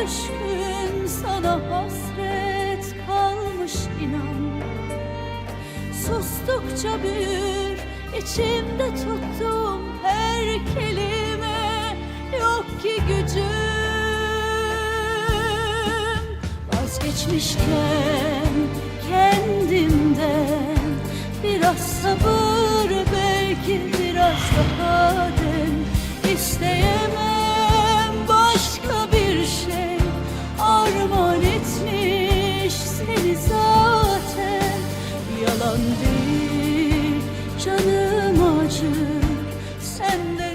Düşkün, sana hasret kalmış inan. Sustukça büyür, içimde tuttum her kelime Yok ki gücüm. Vazgeçmişken kendimden Biraz sabır belki biraz daha den İsteyemem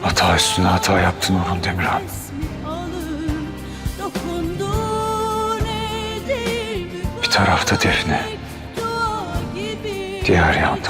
Hata üstüne hata yaptın Orhun Demirhan. Bir tarafta Defne, diğer yanda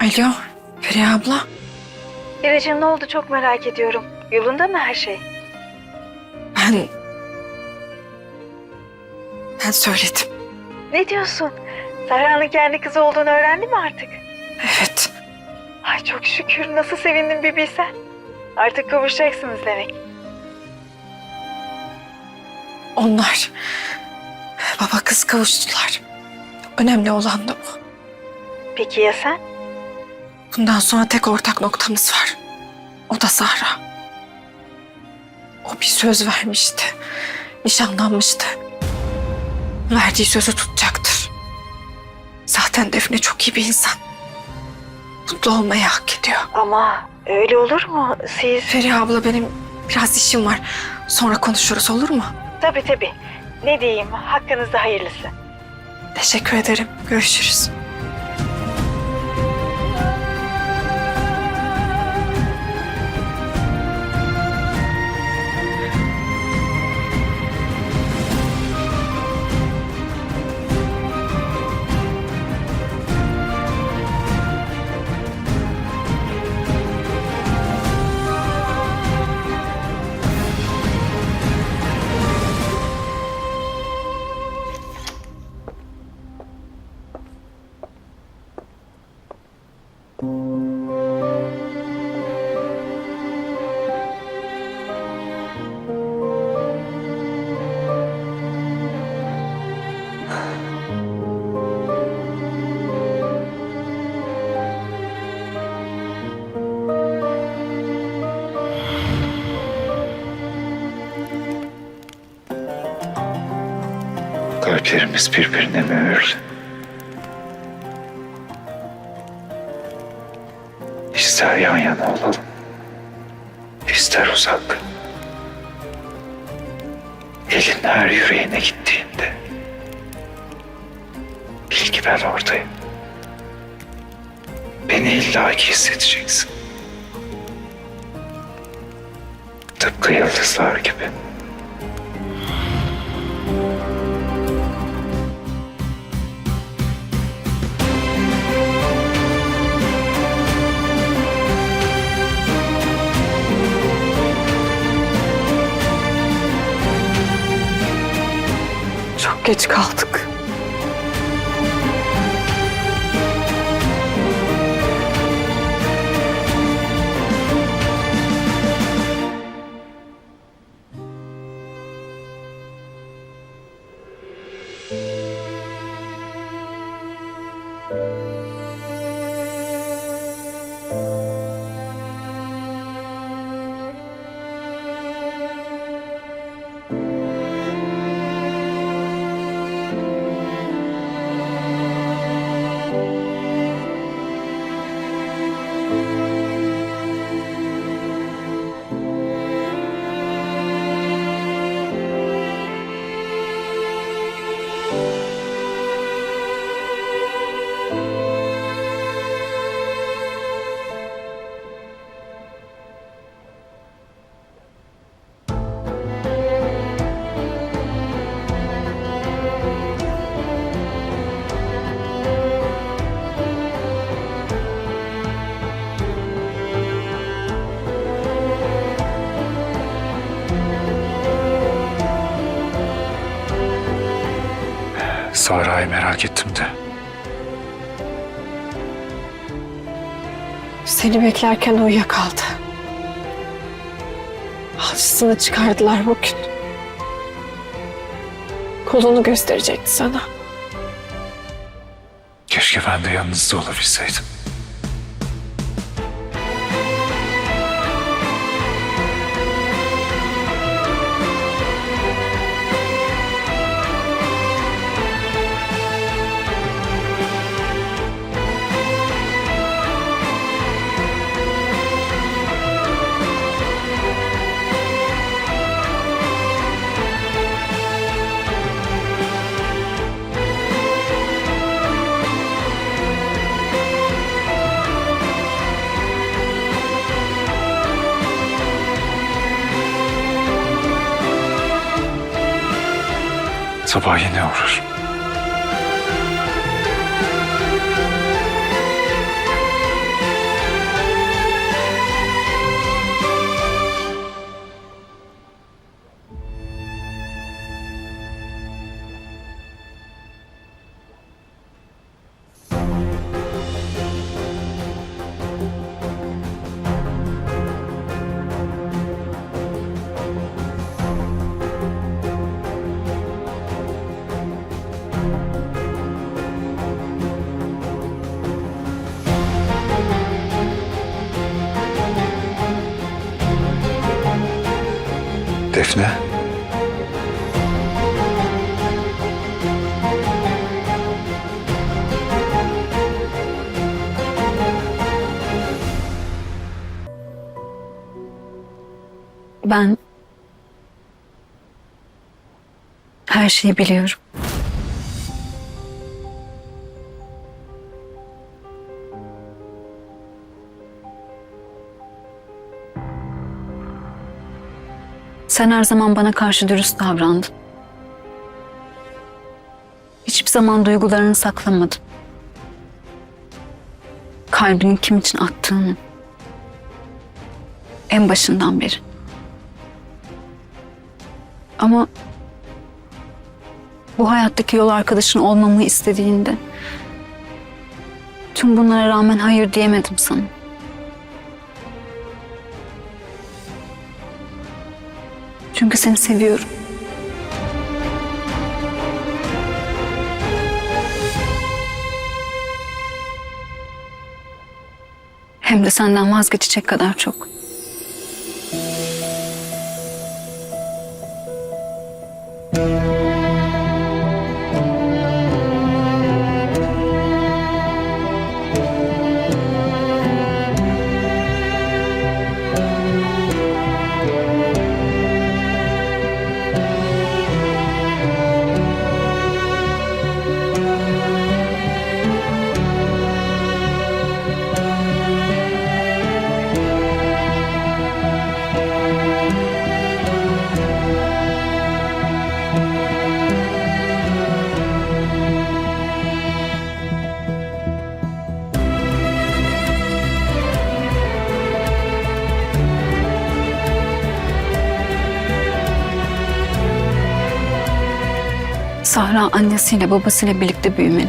Alo, Feriha abla. İracığım ne oldu çok merak ediyorum. Yolunda mı her şey? Ben... Ben söyledim. Ne diyorsun? Serra'nın kendi kızı olduğunu öğrendi mi artık? Evet. Ay çok şükür nasıl sevindim bir bilsen. Artık kavuşacaksınız demek. Onlar... Baba kız kavuştular. Önemli olan da bu. Peki ya sen? Bundan sonra tek ortak noktamız var. O da Zahra. O bir söz vermişti. Nişanlanmıştı. Verdiği sözü tutacaktır. Zaten Defne çok iyi bir insan. Mutlu olmayı hak ediyor. Ama öyle olur mu? Siz... Feriha abla benim biraz işim var. Sonra konuşuruz olur mu? Tabii tabii. Ne diyeyim hakkınızda hayırlısı. Teşekkür ederim. Görüşürüz. Kalplerimiz birbirine mühürlü. İster yan yana olalım, ister uzak. Elin her yüreğine gittiğinde bil ki ben oradayım. Beni illaki hissedeceksin. Tıpkı yıldızlar gibi. Geç kaldık. Sahra'yı merak ettim de. Seni beklerken uyuyakaldı. Alçısını çıkardılar bugün. Kolunu gösterecekti sana. Keşke ben de yanınızda olabilseydim. Sabah yine uğrar. Defne. Ben her şeyi biliyorum. Sen her zaman bana karşı dürüst davrandın. Hiçbir zaman duygularını saklamadın. Kalbini kim için attığını en başından beri. Ama bu hayattaki yol arkadaşın olmamı istediğinde tüm bunlara rağmen hayır diyemedim sana. Çünkü seni seviyorum. Hem de senden vazgeçecek kadar çok. Sahra annesiyle babasıyla birlikte büyümeli.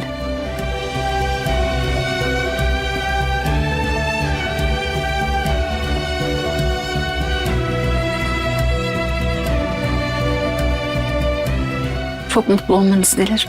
Çok mutlu olmanızı dilerim.